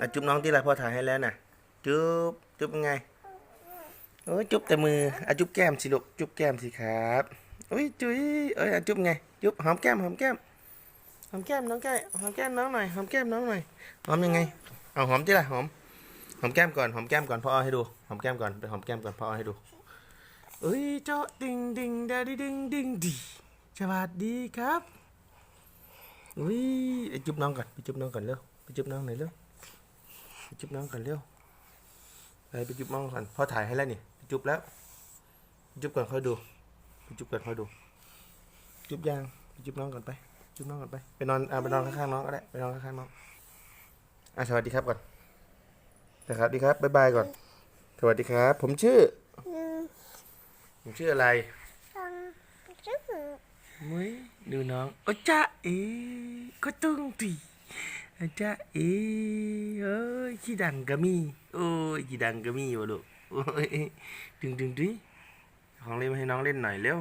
อะจุ๊บน้องที่ไรพ่อถ่ายให้แล้วน่ะจุ๊บจุ๊บยังไงโอ้ยจุ๊บแต่มืออะจุ๊บแก้มสิลูกจุ๊บแก้มสิครับอุ้ยจุ๊ยเอ้ยอะจุ๊บไงจุ๊บหอมแก้มหอมแก้มหอมแก้มน้องแก้มหอมแก้มน้องหน่อยหอมแก้มน้องหน่อยหอมยังไงเอาหอมที่ไรหอมหอมแก้มก่อนหอมแก้มก่อนพ่อเอาให้ดูหอมแก้มก่อนไปหอมแก้มก่อนพ่อเอาให้ดูเอ้ยเจาดิงดิงดาดิดิงดิงดีสวัสดีครับอุ้ยไปจุ๊บน้องก่อนไปจุ๊บน้องก่อนเร็วไปจุ๊บน้องหน่อยเร็ว จุ๊บน้องก่อนเร็วไปไปจุ๊บน้องก่อนพ่อถ่ายให้แล้วนี่ไปจุ๊บแล้วไปจุ๊บก่อนค่อยดูไปจุ๊บก่อนค่อยดู จุ๊บยางไปจุ๊บน้องก่อนไป จุ๊บน้องก่อนไปไปนอนอ่าไปนอนข้างๆน้องก็ได้ไปนอนข้างๆน้องอะสวัสดีครับก่อนสวัสดีครับบ๊ายบายก่อน สวัสดีครับ ผมชื่อ ผมชื่ออะไรมุ้ยดูน้องโอ้จ้าเอ๋ก็ตึงตี อาจ้าเอ๋เอ้ยขี้ดังก็มีโอ้ยขี้ดังก็มีวะลูกโอ้ยดึงดึงดึงของเล่นมาให้น้องเล่นหน่อยเร็ว